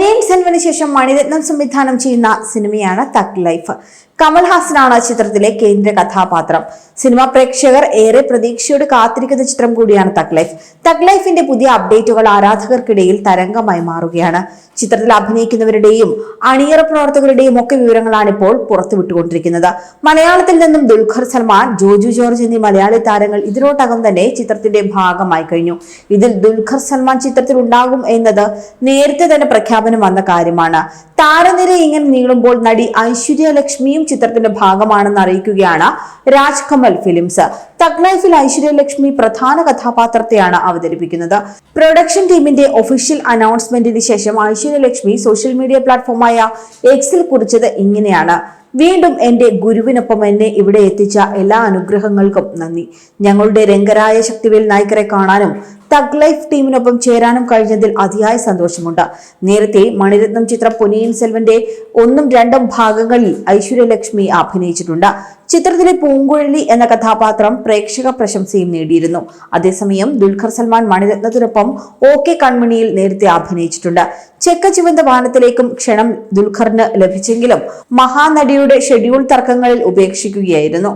പൊന്നിയൻ സെൽവന് ശേഷം മണിരത്നം സംവിധാനം ചെയ്യുന്ന സിനിമയാണ് തക് ലൈഫ്. കമൽഹാസനാണ് ചിത്രത്തിലെ കേന്ദ്ര കഥാപാത്രം. സിനിമ പ്രേക്ഷകർ ഏറെ പ്രതീക്ഷയോട് കാത്തിരിക്കുന്ന ചിത്രം കൂടിയാണ് തക് ലൈഫ്. തക് ലൈഫിന്റെ പുതിയ അപ്ഡേറ്റുകൾ ആരാധകർക്കിടയിൽ തരംഗമായി മാറുകയാണ്. ചിത്രത്തിൽ അഭിനയിക്കുന്നവരുടെയും അണിയറ പ്രവർത്തകരുടെയും ഒക്കെ വിവരങ്ങളാണ് ഇപ്പോൾ പുറത്തുവിട്ടുകൊണ്ടിരിക്കുന്നത്. മലയാളത്തിൽ നിന്നും ദുൽഖർ സൽമാൻ ജോജു ജോർജ് എന്നീ മലയാളി താരങ്ങൾ ഇതിനോടകം തന്നെ ചിത്രത്തിന്റെ ഭാഗമായി കഴിഞ്ഞു. ഇതിൽ ദുൽഖർ സൽമാൻ ചിത്രത്തിൽ ഉണ്ടാകും എന്നത് നേരത്തെ തന്നെ പ്രഖ്യാപനം വന്ന കാര്യമാണ്. താരനിര ഇങ്ങനെ നീളുമ്പോൾ നടി ഐശ്വര്യ ലക്ഷ്മിയും ചിത്രത്തിന്റെ ഭാഗമാണെന്ന് അറിയിക്കുകയാണ് രാജ്കമൽ ഫിലിംസ്. തഗ് ലൈഫിൽ ഐശ്വര്യ ലക്ഷ്മി പ്രധാന കഥാപാത്രത്തെയാണ് അവതരിപ്പിക്കുന്നത്. പ്രൊഡക്ഷൻ ടീമിന്റെ ഒഫീഷ്യൽ അനൗൺസ്മെന്റിന് ശേഷം ഐശ്വര്യ ലക്ഷ്മി സോഷ്യൽ മീഡിയ പ്ലാറ്റ്ഫോമായ എക്സിൽ കുറിച്ചത് ഇങ്ങനെയാണ്. വീണ്ടും എന്റെ ഗുരുവിനൊപ്പം എന്നെ ഇവിടെ എത്തിച്ച എല്ലാ അനുഗ്രഹങ്ങൾക്കും നന്ദി. ഞങ്ങളുടെ രംഗരായ ശക്തിവേൽ നായ്ക്കരെ കാണാനും തഗ് ലൈഫ് ടീമിനൊപ്പം ചേരാനും കഴിഞ്ഞതിൽ അതിയായ സന്തോഷമുണ്ട്. നേരത്തെ മണിരത്നം ചിത്രം പൊന്നിയിൻ സെൽവന്റെ ഒന്നും രണ്ടും ഭാഗങ്ങളിൽ ഐശ്വര്യലക്ഷ്മി അഭിനയിച്ചിട്ടുണ്ട്. ചിത്രത്തിലെ പൂങ്കുഴലി എന്ന കഥാപാത്രം പ്രേക്ഷക പ്രശംസയും നേടിയിരുന്നു. അതേസമയം ദുൽഖർ സൽമാൻ മണിരത്നത്തിനൊപ്പം ഓ കെ കൺമണിയിൽ നേരത്തെ അഭിനയിച്ചിട്ടുണ്ട്. ചെക്ക ചുവന്ത വാനത്തിലേക്കും ക്ഷണം ദുൽഖറിന് ലഭിച്ചെങ്കിലും മഹാനടിയുടെ ഷെഡ്യൂൾ തർക്കങ്ങളിൽ ഉപേക്ഷിക്കുകയായിരുന്നു.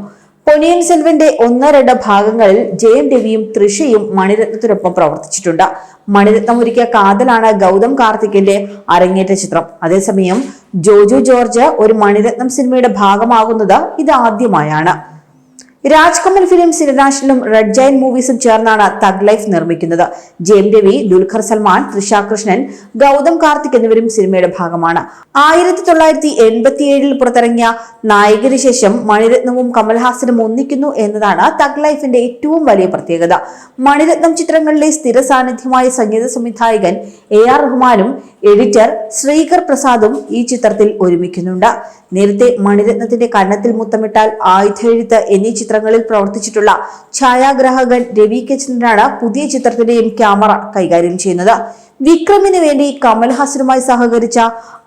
പൊന്നിയൻ സെൽവന്റെ ഒന്ന് രണ്ട് ഭാഗങ്ങളിൽ ജയൻ രവിയും തൃഷയും മണിരത്നത്തിനൊപ്പം പ്രവർത്തിച്ചിട്ടുണ്ട്. മണിരത്നം ഒരുക്കിയ കാതലാണ് ഗൗതം കാർത്തിക്കിന്റെ അരങ്ങേറ്റ ചിത്രം. അതേസമയം ജോജു ജോർജ് ഒരു മണിരത്നം സിനിമയുടെ ഭാഗമാകുന്നത് ഇത് ആദ്യമായാണ് രാജ് കമൽ ഫിലിംസ് ഇന്റർനാഷണലും റെഡ് ജൈൻ മൂവീസും ചേർന്നാണ് തഗ് ലൈഫ് നിർമ്മിക്കുന്നത്. ജെയിം രവി ദുൽഖർ സൽമാൻ തൃഷ കൃഷ്ണൻ ഗൗതം കാർത്തിക് എന്നിവരും സിനിമയുടെ ഭാഗമാണ്. ആയിരത്തി തൊള്ളായിരത്തി എൺപത്തിയേഴിൽ പുറത്തിറങ്ങിയ നായകന് ശേഷം മണിരത്നവും കമൽഹാസനും ഒന്നിക്കുന്നു എന്നതാണ് തഗ് ലൈഫിന്റെ ഏറ്റവും വലിയ പ്രത്യേകത. മണിരത്നം ചിത്രങ്ങളിലെ സ്ഥിര സാന്നിധ്യമായ സംഗീത സംവിധായകൻ എ ആർ റഹ്മാനും എഡിറ്റർ ശ്രീകർ പ്രസാദും ഈ ചിത്രത്തിൽ ഒരുമിക്കുന്നുണ്ട്. നേരത്തെ മണിരത്നത്തിന്റെ കണ്ണത്തിൽ മുത്തമിട്ടാൽ ആയുധെഴുത്ത് എന്നീ ചിത്രങ്ങളിൽ പ്രവർത്തിച്ചിട്ടുള്ള ഛായാഗ്രാഹകൻ രവി കെ ചന്ദ്രനാണ് പുതിയ ചിത്രത്തിന്റെയും ക്യാമറ കൈകാര്യം ചെയ്യുന്നത്. വിക്രമിന് വേണ്ടി കമൽഹാസനുമായി സഹകരിച്ച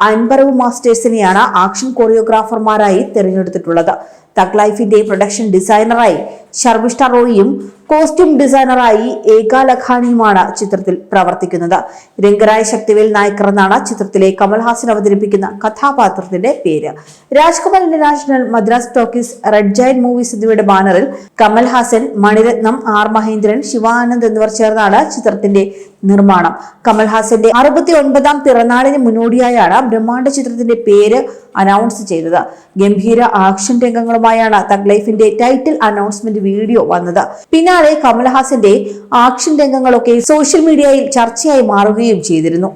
അൻപറവ് മാസ്റ്റേഴ്സിനെയാണ് ആക്ഷൻ കൊറിയോഗ്രാഫർമാരായി തിരഞ്ഞെടുത്തിട്ടുള്ളത്. തക് ലൈഫിന്റെ പ്രൊഡക്ഷൻ ഡിസൈനറായി ശർമിഷ്ഠ റോയിയും കോസ്റ്റ്യൂം ഡിസൈനറായി ഏക ലഖാനിയുമാണ് ചിത്രത്തിൽ പ്രവർത്തിക്കുന്നത്. രംഗരായ ശക്തിവേൽ നായ്ക്കർ എന്നാണ് ചിത്രത്തിലെ കമൽഹാസൻ അവതരിപ്പിക്കുന്ന കഥാപാത്രത്തിന്റെ പേര്. Rajkumar international Madras talkies red giant movies എന്നിവയുടെ ബാനറിൽ കമൽഹാസൻ മണിരത്നം ആർ മഹേന്ദ്രൻ ശിവാനന്ദ് എന്നിവർ ചേർന്നാണ് ചിത്രത്തിന്റെ നിർമ്മാണം. കമൽഹാസന്റെ അറുപത്തി ഒൻപതാം പിറന്നാളിന് മുന്നോടിയായാണ് ബ്രഹ്മാണ്ഡ ചിത്രത്തിന്റെ പേര് അനൗൺസ് ചെയ്തത്. ഗംഭീര ആക്ഷൻ രംഗങ്ങളുമായാണ് തഗ് ലൈഫിന്റെ ടൈറ്റിൽ അനൗൺസ്മെന്റ് വീഡിയോ വന്നത്. പിന്നാലെ കമൽഹാസന്റെ ആക്ഷൻ രംഗങ്ങളൊക്കെ സോഷ്യൽ മീഡിയയിൽ ചർച്ചയായി മാറുകയും ചെയ്തിരുന്നു.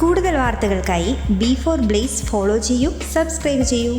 കൂടുതൽ വാർത്തകൾക്കായി ബി ഫോർ ബ്ലേസ് ഫോളോ ചെയ്യൂ സബ്സ്ക്രൈബ് ചെയ്യൂ.